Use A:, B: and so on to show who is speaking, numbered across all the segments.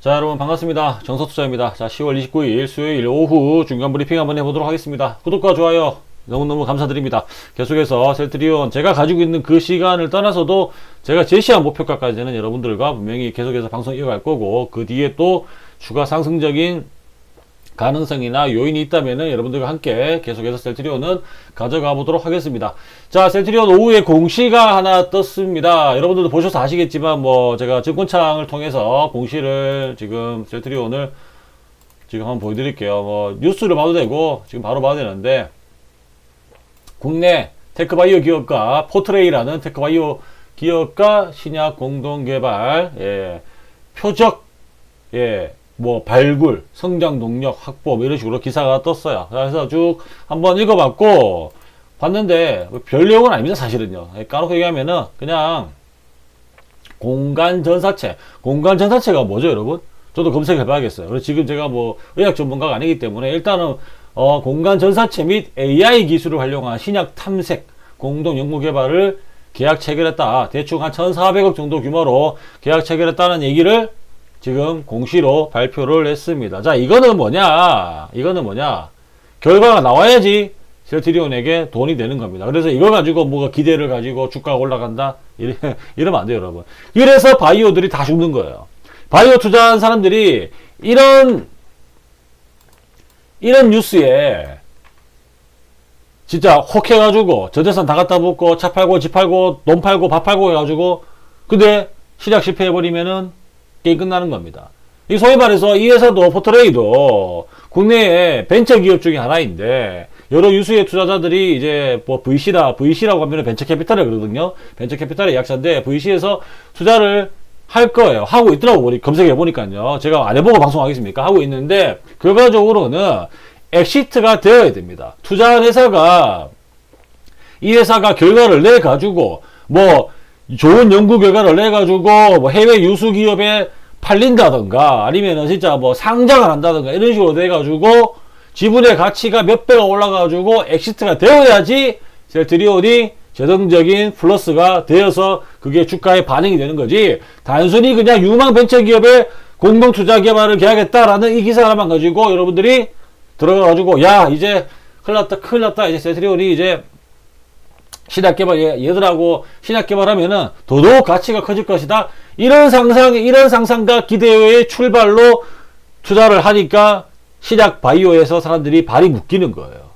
A: 자, 여러분 반갑습니다. 정석투자입니다. 자, 10월 29일 수요일 오후 중간 브리핑 한번 해보도록 하겠습니다. 구독과 좋아요 너무너무 감사드립니다. 계속해서 셀트리온 제가 가지고 있는 그 시간을 떠나서도 제가 제시한 목표가까지는 여러분들과 분명히 계속해서 방송 이어갈 거고 그 뒤에 또 추가 상승적인 가능성이나 요인이 있다면은 여러분들과 함께 계속해서 셀트리온은 가져가 보도록 하겠습니다. 자, 셀트리온 오후에 공시가 하나 떴습니다. 여러분들도 보셔서 아시겠지만 뭐 제가 증권창을 통해서 공시를 지금 셀트리온을 지금 한번 보여드릴게요. 뭐 뉴스를 봐도 되고 지금 바로 봐도 되는데 국내 테크바이오 기업과 포트레이라는 테크바이오 기업과 신약 공동 개발 예, 표적 예, 뭐 발굴, 성장 동력 확보 뭐 이런 식으로 기사가 떴어요. 그래서 쭉 한번 읽어봤고 봤는데 뭐별 내용은 아닙니다. 사실은요. 예, 까놓고 얘기하면은 그냥 공간 전사체. 공간 전사체가 뭐죠, 여러분? 저도 검색해봐야겠어요. 그래서 지금 제가 뭐 의학 전문가가 아니기 때문에 일단은 어, 공간 전사체 및 AI 기술을 활용한 신약 탐색 공동 연구 개발을 계약 체결했다. 대충 한 1,400억 정도 규모로 계약 체결했다는 얘기를 지금 공시로 발표를 했습니다. 자, 이거는 뭐냐? 이거는 뭐냐? 결과가 나와야지 셀트리온에게 돈이 되는 겁니다. 그래서 이거 가지고 뭐가 기대를 가지고 주가가 올라간다? 이러면 안 돼요, 여러분. 이래서 바이오들이 다 죽는 거예요. 바이오 투자한 사람들이 이런, 이런 뉴스에 진짜 혹 해가지고 저재산 다 갖다 붓고 차 팔고 집 팔고 돈 팔고 밥 팔고 해가지고 근데 시작 실패해버리면은 게임 끝나는 겁니다. 이 소위 말해서 이 회사도 포트레이도 국내의 벤처 기업 중에 하나인데 여러 유수의 투자자들이 이제 뭐 VC라 VC라고 하면 벤처 캐피탈을 그러거든요. 벤처 캐피탈의 약자인데 VC에서 투자를 할 거예요. 하고 있더라고 우리 검색해 보니까요. 제가 안 해보고 방송하겠습니까? 하고 있는데 결과적으로는 엑시트가 되어야 됩니다. 투자한 회사가 이 회사가 결과를 내 가지고 뭐 좋은 연구 결과를 내 가지고 뭐 해외 유수 기업에 팔린다던가 아니면은 진짜 뭐 상장을 한다던가 이런 식으로 돼 가지고 지분의 가치가 몇 배가 올라 가지고 엑시트가 되어야지 셀트리온이 재정적인 플러스가 되어서 그게 주가에 반영이 되는 거지. 단순히 그냥 유망 벤처 기업에 공동 투자 개발을 계약했다라는 이 기사 하나만 가지고 여러분들이 들어가 가지고 야 이제 큰일 났다 큰일 났다. 이제 셀트리온이 이제 신약 개발 얘- 얘들하고 신약 개발하면은 더더욱 가치가 커질 것이다. 이런 상상 이런 상상과 기대의 출발로 투자를 하니까 신약 바이오에서 사람들이 발이 묶이는 거예요.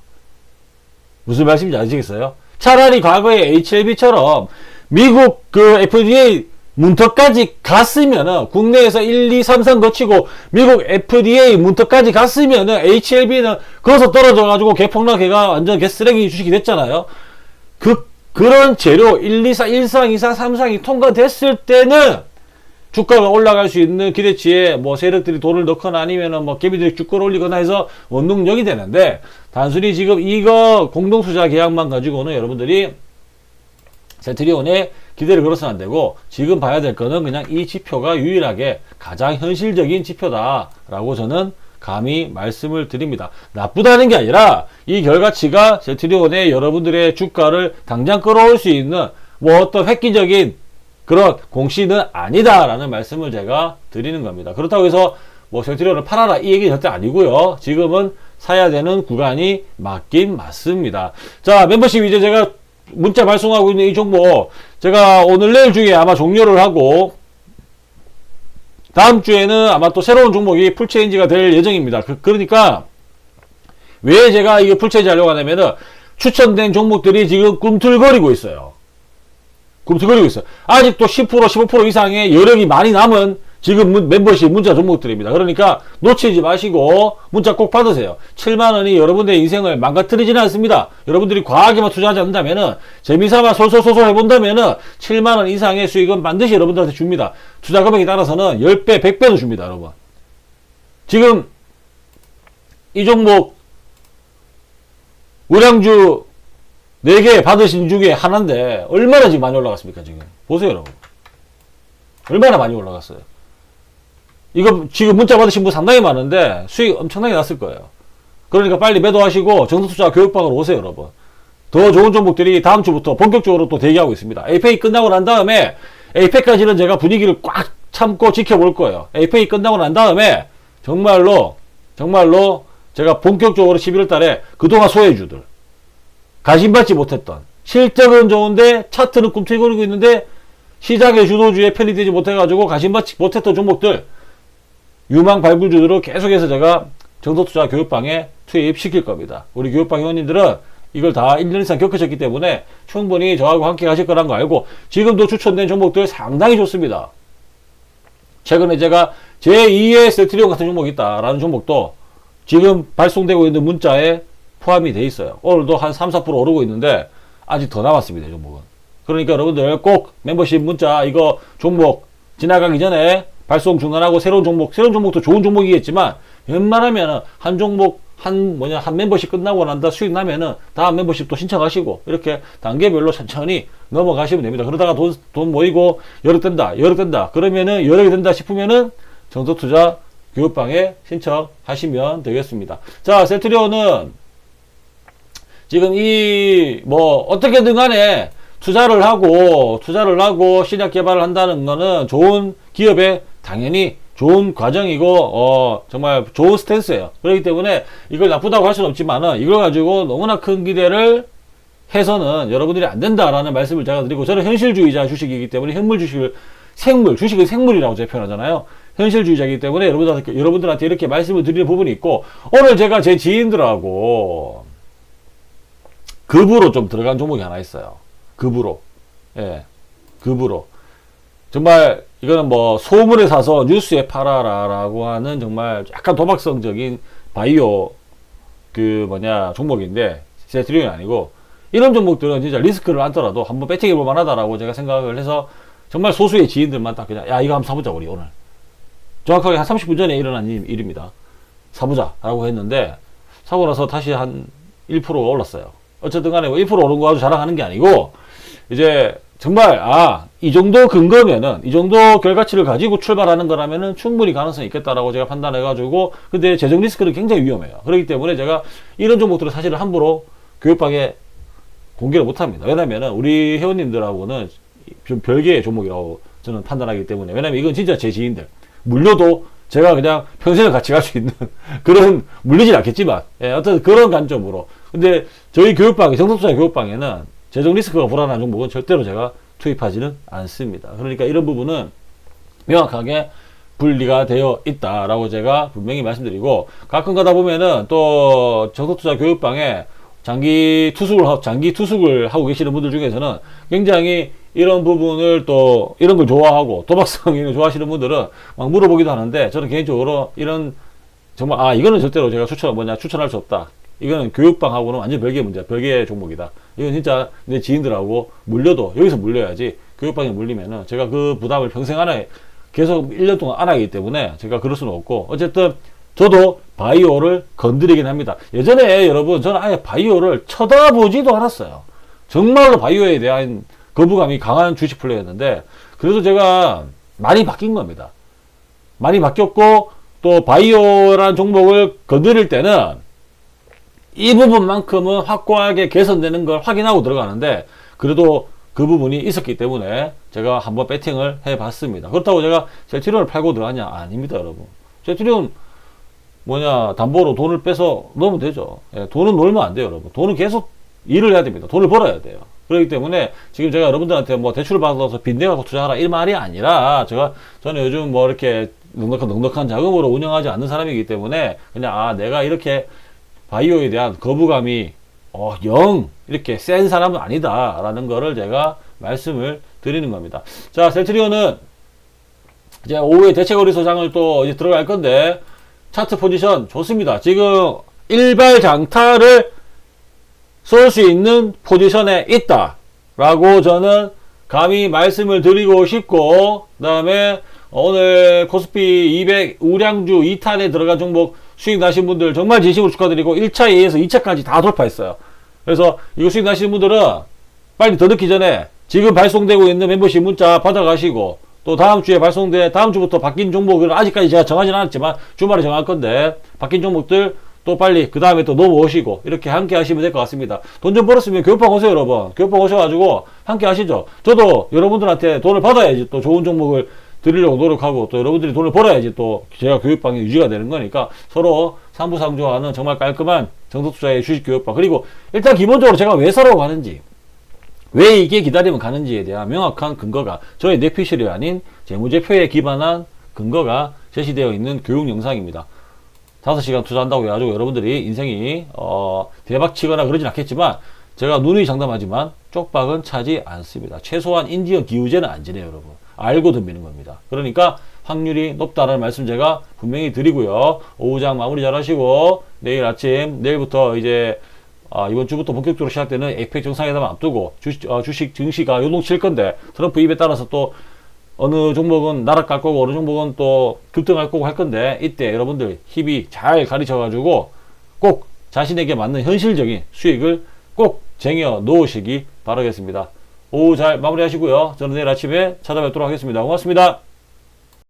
A: 무슨 말씀인지 아시겠어요? 차라리 과거에 HLB처럼 미국 그 FDA 문턱까지 갔으면은 국내에서 1, 2, 3, 4 거치고 미국 FDA 문턱까지 갔으면은 HLB는 거기서 떨어져 가지고 개폭락해가 완전 개쓰레기 주식이 됐잖아요. 그, 그런 재료 1, 2, 4, 1상, 2상, 3상이 통과됐을 때는 주가가 올라갈 수 있는 기대치에 뭐 세력들이 돈을 넣거나 아니면은 뭐 개미들이 주가를 올리거나 해서 원동력이 되는데 단순히 지금 이거 공동투자 계약만 가지고는 여러분들이 세트리온에 기대를 걸어서는 안 되고 지금 봐야 될 거는 그냥 이 지표가 유일하게 가장 현실적인 지표다라고 저는 감히 말씀을 드립니다. 나쁘다는 게 아니라 이 결과치가 세트리온의 여러분들의 주가를 당장 끌어올 수 있는 뭐 어떤 획기적인 그런 공시는 아니다라는 말씀을 제가 드리는 겁니다. 그렇다고 해서 뭐 세트리온을 팔아라 이 얘기 절대 아니고요. 지금은 사야 되는 구간이 맞긴 맞습니다. 자 멤버십 이제 제가 문자 발송하고 있는 이 종목 제가 오늘 내일 중에 아마 종료를 하고 다음 주에는 아마 또 새로운 종목이 풀체인지가 될 예정입니다. 그, 그러니까 왜 제가 이거 풀체인지 하려고 하냐면은 추천된 종목들이 지금 꿈틀거리고 있어요. 꿈틀거리고 있어요. 아직도 10% 15% 이상의 여력이 많이 남은 지금 문- 멤버십 문자 종목들입니다. 그러니까 놓치지 마시고 문자 꼭 받으세요. 7만 원이 여러분들의 인생을 망가뜨리지는 않습니다. 여러분들이 과하게만 투자하지 않는다면은 재미삼아 솔솔솔솔 해본다면은 7만 원 이상의 수익은 반드시 여러분들한테 줍니다. 투자 금액에 따라서는 10배, 100배도 줍니다, 여러분. 지금 이 종목 우량주 4개 받으신 중에 하나인데 얼마나 지금 많이 올라갔습니까, 지금? 보세요, 여러분. 얼마나 많이 올라갔어요. 이거 지금 문자 받으신 분 상당히 많은데 수익 엄청나게 났을 거예요. 그러니까 빨리 매도하시고 정수투자 교육방으로 오세요, 여러분. 더 좋은 종목들이 다음 주부터 본격적으로 또 대기하고 있습니다. 에이펙이 끝나고 난 다음에 에이펙까지는 제가 분위기를 꽉 참고 지켜볼 거예요. FA 끝나고 난 다음에 정말로 정말로 제가 본격적으로 11월 달에 그동안 소외주들 가심받지 못했던 실적은 좋은데 차트는 꿈틀거리고 있는데 시장의 주도주에 편입되지 못해가지고 가심받지 못했던 종목들 유망 발굴주들로 계속해서 제가 정도투자 교육방에 투입시킬 겁니다. 우리 교육방 회원님들은 이걸 다 1년 이상 겪으셨기 때문에 충분히 저하고 함께 가실 거란 거 알고 지금도 추천된 종목들 상당히 좋습니다. 최근에 제가 제2의 세트리온 같은 종목이 있다라는 종목도 지금 발송되고 있는 문자에 포함이 돼 있어요. 오늘도 한 3, 4% 오르고 있는데 아직 더 남았습니다. 이 종목은. 그러니까 여러분들 꼭 멤버십 문자 이거 종목 지나가기 전에 발송 중단하고 새로운 종목, 새로운 종목도 좋은 종목이겠지만 웬만하면은 한 종목 한 뭐냐 한 멤버십 끝나고 난다 수익 나면은 다음 멤버십도 신청하시고 이렇게 단계별로 천천히 넘어가시면 됩니다. 그러다가 돈, 돈 모이고 여력 된다, 여력 된다. 그러면은 여력이 된다 싶으면은 정도 투자 교육방에 신청하시면 되겠습니다. 자, 세트리오는 지금 이 뭐 어떻게든 간에 투자를 하고 투자를 하고 신약 개발을 한다는 거는 좋은 기업에 당연히 좋은 과정이고 어 정말 좋은 스탠스예요. 그렇기 때문에 이걸 나쁘다고 할 수는 없지만은 이걸 가지고 너무나 큰 기대를 해서는 여러분들이 안 된다라는 말씀을 제가 드리고 저는 현실주의자 주식이기 때문에 현물 주식을 생물 주식은 생물이라고 제가 표현하잖아요. 현실주의자이기 때문에 여러분들한테, 여러분들한테 이렇게 말씀을 드리는 부분이 있고 오늘 제가 제 지인들하고 급으로 좀 들어간 종목이 하나 있어요. 급으로. 예. 급으로. 정말 이거는 뭐 소문에 사서 뉴스에 팔아라라고 하는 정말 약간 도박성적인 바이오 그 뭐냐 종목인데 세트리온이 아니고 이런 종목들은 진짜 리스크를 안더라도 한번 배팅해 볼 만하다라고 제가 생각을 해서 정말 소수의 지인들만 딱 그냥 야 이거 한번 사보자 우리 오늘. 정확하게 한 30분 전에 일어난 일- 일입니다. 사보자라고 했는데 사고 나서 다시 한 1%가 올랐어요. 어쨌든 간에 뭐 1% 오른 거 아주 자랑하는 게 아니고 이제 정말 아 이 정도 근거면은 이 정도 결과치를 가지고 출발하는 거라면은 충분히 가능성이 있겠다라고 제가 판단해 가지고 근데 재정 리스크는 굉장히 위험해요. 그렇기 때문에 제가 이런 종목들을 사실은 함부로 교육방에 공개를 못 합니다. 왜냐면은 우리 회원님들하고는 좀 별개의 종목이라고 저는 판단하기 때문에. 왜냐면 이건 진짜 제 지인들. 물려도 제가 그냥 평생을 같이 갈 수 있는 그런 물리진 않겠지만 예, 어떤 그런 관점으로. 근데 저희 교육방에 정성투자 교육방에는 재정 리스크가 불안한 종목은 절대로 제가 투입하지는 않습니다. 그러니까 이런 부분은 명확하게 분리가 되어 있다라고 제가 분명히 말씀드리고 가끔 가다 보면은 또 정석투자 교육방에 장기 투숙을 하, 장기 투숙을 하고 계시는 분들 중에서는 굉장히 이런 부분을 또 이런 걸 좋아하고 도박성 이런 거 좋아하시는 분들은 막 물어보기도 하는데 저는 개인적으로 이런 정말 아 이거는 절대로 제가 추천 뭐냐 추천할 수 없다. 이거는 교육방하고는 완전 별개의 문제야. 별개의 종목이다. 이건 진짜 내 지인들하고 물려도 여기서 물려야지 교육방에 물리면은 제가 그 부담을 평생 안에 계속 1년 동안 안하기 때문에 제가 그럴 수는 없고 어쨌든 저도 바이오를 건드리긴 합니다. 예전에 여러분 저는 아예 바이오를 쳐다보지도 않았어요. 정말로 바이오에 대한 거부감이 강한 주식 플레이였는데 그래도 제가 많이 바뀐 겁니다. 많이 바뀌었고 또 바이오라는 종목을 건드릴 때는 이 부분만큼은 확고하게 개선되는 걸 확인하고 들어가는데 그래도 그 부분이 있었기 때문에 제가 한번 배팅을 해봤습니다. 그렇다고 제가 셀트리온을 팔고 들어가냐? 아닙니다, 여러분. 셀트리온 뭐냐 담보로 돈을 빼서 넣으면 되죠. 예, 돈은 놀면 안 돼요, 여러분. 돈은 계속 일을 해야 됩니다. 돈을 벌어야 돼요. 그렇기 때문에 지금 제가 여러분들한테 뭐 대출을 받아서 빚내 갖고 투자하라 이 말이 아니라 제가 저는 요즘 뭐 이렇게 넉넉한 넉넉한 자금으로 운영하지 않는 사람이기 때문에 그냥 아 내가 이렇게 바이오에 대한 거부감이 어, 영 이렇게 센 사람은 아니다라는 거를 제가 말씀을 드리는 겁니다. 자, 셀트리온은 이제 오후에 대체거리 소장을 또 이제 들어갈 건데 차트 포지션 좋습니다. 지금 일발 장타를 쏠 수 있는 포지션에 있다라고 저는 감히 말씀을 드리고 싶고 그다음에 오늘 코스피 200 우량주 2탄에 들어간 종목 수익 나신 분들 정말 진심으로 축하드리고 1차에 이어서 2차까지 다 돌파했어요. 그래서 이거 수익 나시는 분들은 빨리 더 늦기 전에 지금 발송되고 있는 멤버십 문자 받아가시고 또 다음 주에 발송돼 다음 주부터 바뀐 종목을 아직까지 제가 정하지는 않았지만 주말에 정할 건데 바뀐 종목들 또 빨리 그 다음에 또 넘어오시고 이렇게 함께 하시면 될 것 같습니다. 돈 좀 벌었으면 교육방 오세요 여러분. 교육방 오셔가지고 함께 하시죠. 저도 여러분들한테 돈을 받아야지 또 좋은 종목을 드리려고 노력하고 또 여러분들이 돈을 벌어야지 또 제가 교육방이 유지가 되는 거니까 서로 상부상조하는 정말 깔끔한 정석투자의 주식 교육방 그리고 일단 기본적으로 제가 왜 사라고 하는지 왜 이게 기다리면 가는지에 대한 명확한 근거가 저의 뇌피셜이 아닌 재무제표에 기반한 근거가 제시되어 있는 교육 영상입니다. 5시간 투자한다고 해가지고 여러분들이 인생이 어, 대박 치거나 그러진 않겠지만 제가 누누이 장담하지만 쪽박은 차지 않습니다. 최소한 인지어 기우제는 안 지내요 여러분. 알고 덤비는 겁니다. 그러니까 확률이 높다는 말씀 제가 분명히 드리고요. 오후장 마무리 잘 하시고 내일 아침 내일부터 이제 아, 이번 주부터 본격적으로 시작되는 에이펙 정상회담 앞두고 주식, 어, 주식 증시가 요동칠 건데 트럼프 입에 따라서 또 어느 종목은 나락갈 거고 어느 종목은 또 급등할 거고 할 건데 이때 여러분들 힘이 잘 가르쳐 가지고 꼭 자신에게 맞는 현실적인 수익을 꼭 쟁여 놓으시기 바라겠습니다. 오후 잘 마무리하시고요. 저는 내일 아침에 찾아뵙도록 하겠습니다. 고맙습니다.